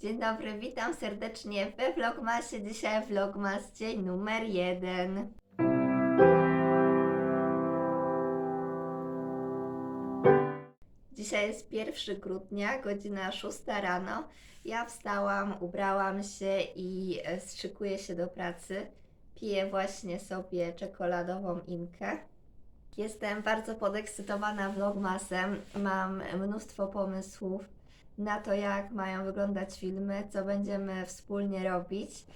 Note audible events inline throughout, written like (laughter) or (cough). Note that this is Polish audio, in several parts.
Dzień dobry, witam serdecznie we Vlogmasie. Dzisiaj Vlogmas dzień numer jeden. Dzisiaj jest 1 grudnia, godzina 6 rano. Ja wstałam, ubrałam się i e, szykuję się do pracy. Piję właśnie sobie czekoladową inkę. Jestem bardzo podekscytowana vlogmasem. Mam mnóstwo pomysłów na to, jak mają wyglądać filmy, co będziemy wspólnie robić.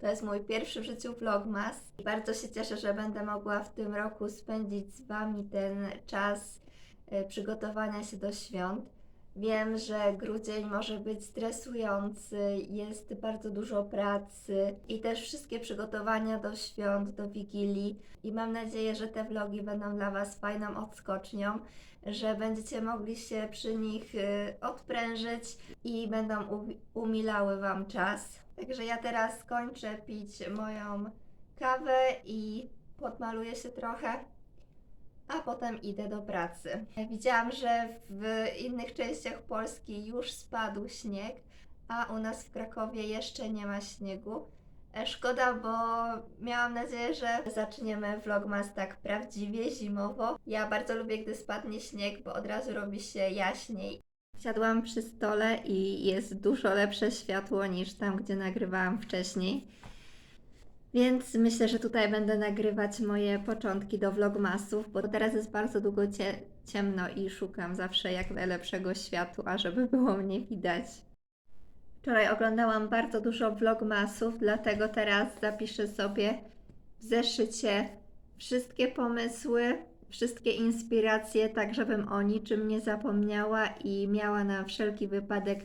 To jest mój pierwszy w życiu vlogmas. Bardzo się cieszę, że będę mogła w tym roku spędzić z Wami ten czas e, przygotowania się do świąt. Wiem, że grudzień może być stresujący, jest bardzo dużo pracy i też wszystkie przygotowania do świąt, do Wigilii. I mam nadzieję, że te vlogi będą dla Was fajną odskocznią, że będziecie mogli się przy nich y, odprężyć i będą umilały Wam czas. Także ja teraz skończę pić moją kawę i podmaluję się trochę a potem idę do pracy. Widziałam, że w innych częściach Polski już spadł śnieg, a u nas w Krakowie jeszcze nie ma śniegu. E, Szkoda, bo miałam nadzieję, że zaczniemy vlogmas tak prawdziwie zimowo. Ja bardzo lubię, gdy spadnie śnieg, bo od razu robi się jaśniej. Siadłam przy stole i jest dużo lepsze światło niż tam, gdzie nagrywałam wcześniej. Więc myślę, że tutaj będę nagrywać moje początki do vlogmasów, bo teraz jest bardzo długo cie- ciemno i szukam zawsze jak najlepszego światła, żeby było mnie widać. Wczoraj oglądałam bardzo dużo vlogmasów, dlatego teraz zapiszę sobie w zeszycie wszystkie pomysły, wszystkie inspiracje, tak żebym o niczym nie zapomniała i miała na wszelki wypadek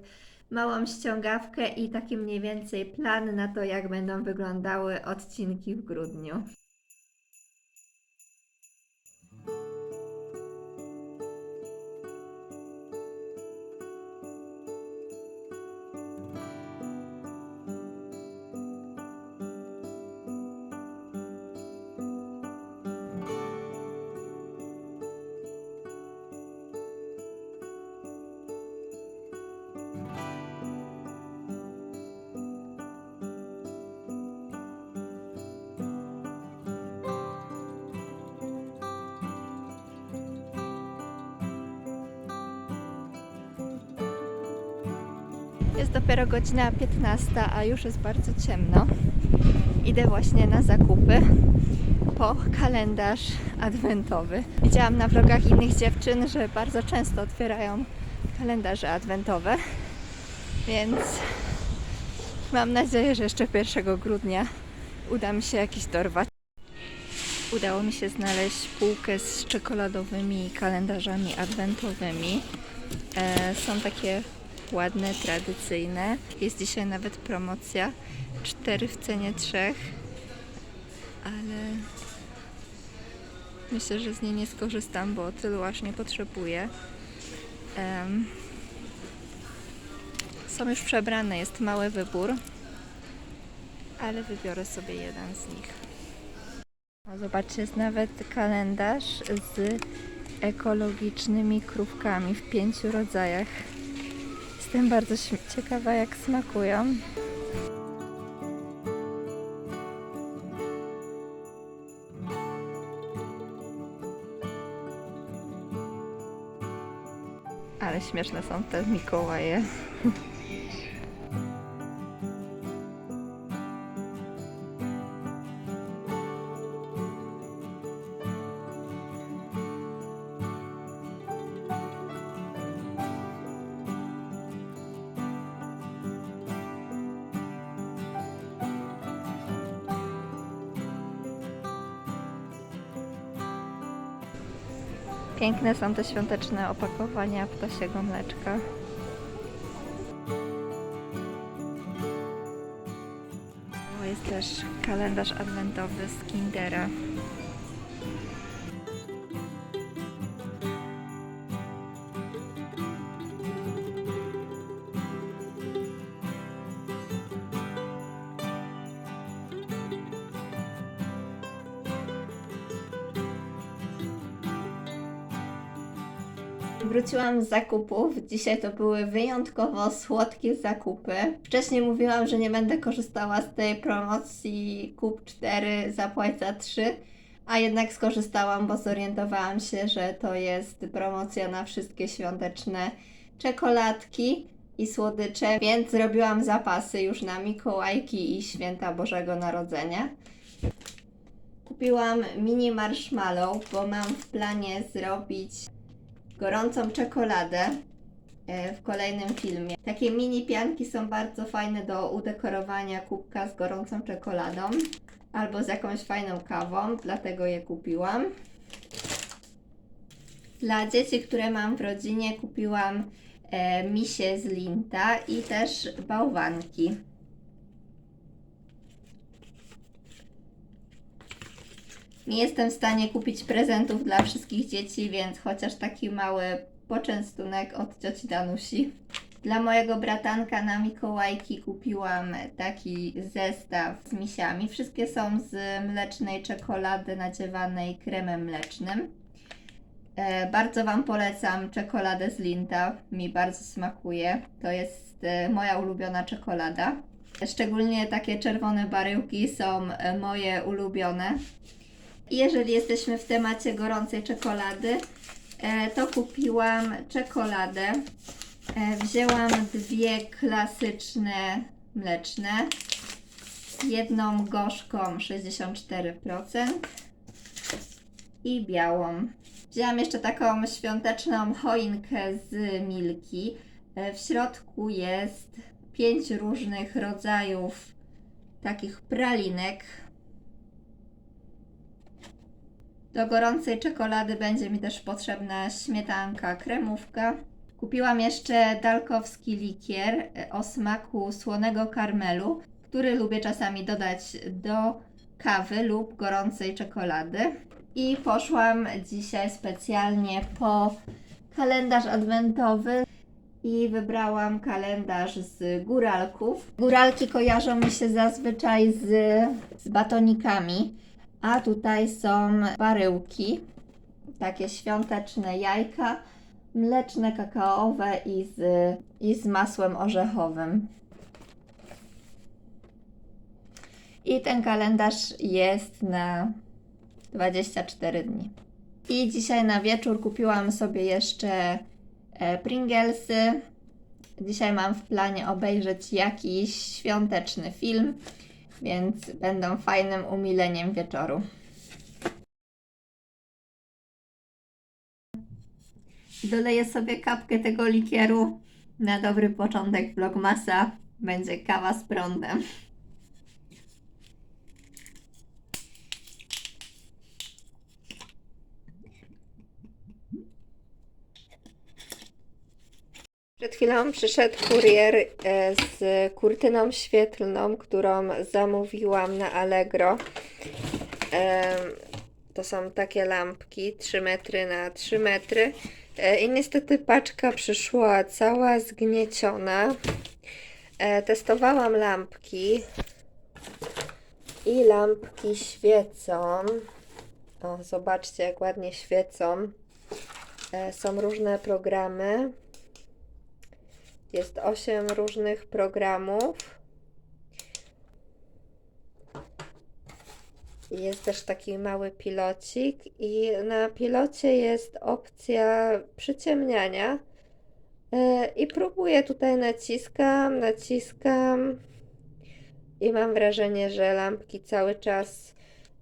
małą ściągawkę i taki mniej więcej plan na to, jak będą wyglądały odcinki w grudniu. Jest dopiero godzina 15, a już jest bardzo ciemno. Idę właśnie na zakupy po kalendarz adwentowy. Widziałam na vlogach innych dziewczyn, że bardzo często otwierają kalendarze adwentowe, więc mam nadzieję, że jeszcze 1 grudnia uda mi się jakiś dorwać. Udało mi się znaleźć półkę z czekoladowymi kalendarzami adwentowymi. E, są takie ładne, tradycyjne. Jest dzisiaj nawet promocja. Cztery w cenie trzech. Ale myślę, że z niej nie skorzystam, bo tylu aż nie potrzebuję. Em, są już przebrane, jest mały wybór. Ale wybiorę sobie jeden z nich. O, zobaczcie, jest nawet kalendarz z ekologicznymi krówkami w pięciu rodzajach. Jestem bardzo ciekawa, jak smakują. Ale śmieszne są te Mikołaje. (laughs) Piękne są te świąteczne opakowania ptasiego mleczka. Jest też kalendarz adwentowy z Kindera. Wróciłam z zakupów. Dzisiaj to były wyjątkowo słodkie zakupy. Wcześniej mówiłam, że nie będę korzystała z tej promocji kup 4, zapłać za 3, a jednak skorzystałam, bo zorientowałam się, że to jest promocja na wszystkie świąteczne czekoladki i słodycze, więc zrobiłam zapasy już na Mikołajki i Święta Bożego Narodzenia. Kupiłam mini marshmallow, bo mam w planie zrobić gorącą czekoladę e, w kolejnym filmie. Takie mini pianki są bardzo fajne do udekorowania kubka z gorącą czekoladą albo z jakąś fajną kawą, dlatego je kupiłam. Dla dzieci, które mam w rodzinie, kupiłam e, misie z Linta i też bałwanki. Nie jestem w stanie kupić prezentów dla wszystkich dzieci, więc chociaż taki mały poczęstunek od cioci Danusi. Dla mojego bratanka na Mikołajki kupiłam taki zestaw z misiami. Wszystkie są z mlecznej czekolady nadziewanej kremem mlecznym. E, bardzo Wam polecam czekoladę z Linta. Mi bardzo smakuje. To jest e, moja ulubiona czekolada. Szczególnie takie czerwone baryłki są e, moje ulubione. Jeżeli jesteśmy w temacie gorącej czekolady, e, to kupiłam czekoladę. E, wzięłam dwie klasyczne mleczne, jedną gorzką 64% i białą. Wzięłam jeszcze taką świąteczną choinkę z Milki. E, W środku jest pięć różnych rodzajów takich pralinek. Do gorącej czekolady będzie mi też potrzebna śmietanka, kremówka. Kupiłam jeszcze dalkowski likier e, o smaku słonego karmelu, który lubię czasami dodać do kawy lub gorącej czekolady. I poszłam dzisiaj specjalnie po kalendarz adwentowy i wybrałam kalendarz z góralków. Góralki kojarzą mi się zazwyczaj z, z batonikami, a tutaj są baryłki, takie świąteczne jajka, mleczne, kakaowe i z, i z masłem orzechowym. I ten kalendarz jest na 24 dni. I dzisiaj na wieczór kupiłam sobie jeszcze e, Pringlesy. Dzisiaj mam w planie obejrzeć jakiś świąteczny film, więc będą fajnym umileniem wieczoru. Doleję sobie kapkę tego likieru na dobry początek vlogmasa. Będzie kawa z prądem. Przed chwilą przyszedł kurier e, z kurtyną świetlną, którą zamówiłam na Allegro. Em, To są takie lampki 3 metry na 3 metry. E, I niestety paczka przyszła cała zgnieciona. E, Testowałam lampki i lampki świecą. O, zobaczcie, jak ładnie świecą. E, Są różne programy. Jest 8 różnych programów. Jest też taki mały pilocik i na pilocie jest opcja przyciemniania. E, I próbuję tutaj naciskam, naciskam i mam wrażenie, że lampki cały czas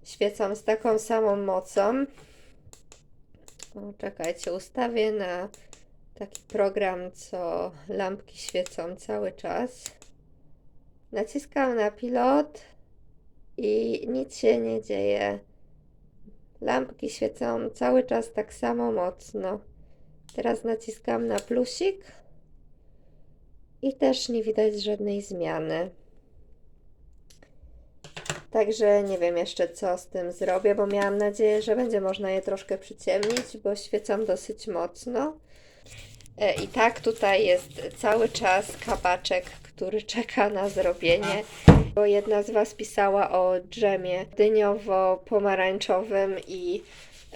świecą z taką samą mocą. Czekajcie, ustawię na taki program, co lampki świecą cały czas. Naciskam na pilot i nic się nie dzieje. Lampki świecą cały czas tak samo mocno. Teraz naciskam na plusik i też nie widać żadnej zmiany. Także nie wiem jeszcze co z tym zrobię, bo miałam nadzieję, że będzie można je troszkę przyciemnić, bo świecą dosyć mocno. E, I tak tutaj jest cały czas kabaczek, który (laughs) czeka na zrobienie. Bo jedna z Was pisała o dżemie dyniowo-pomarańczowym i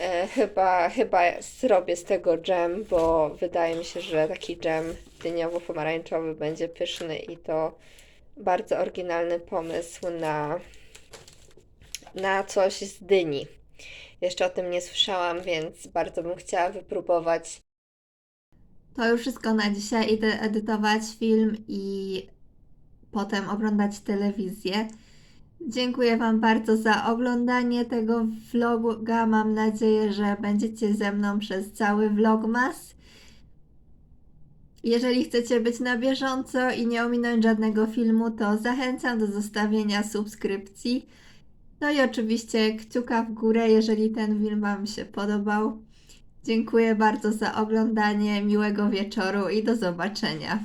E, chyba, chyba zrobię z tego dżem, bo wydaje mi się, że taki dżem dyniowo-pomarańczowy będzie pyszny i to bardzo oryginalny pomysł na, na coś z dyni. Jeszcze o tym nie słyszałam, więc bardzo bym chciała wypróbować. To już wszystko na dzisiaj. Idę edytować film i potem oglądać telewizję. Dziękuję Wam bardzo za oglądanie tego vloga. Mam nadzieję, że będziecie ze mną przez cały vlogmas. Jeżeli chcecie być na bieżąco i nie ominąć żadnego filmu, to zachęcam do zostawienia subskrypcji. No i oczywiście kciuka w górę, jeżeli ten film Wam się podobał. Dziękuję bardzo za oglądanie, miłego wieczoru i do zobaczenia.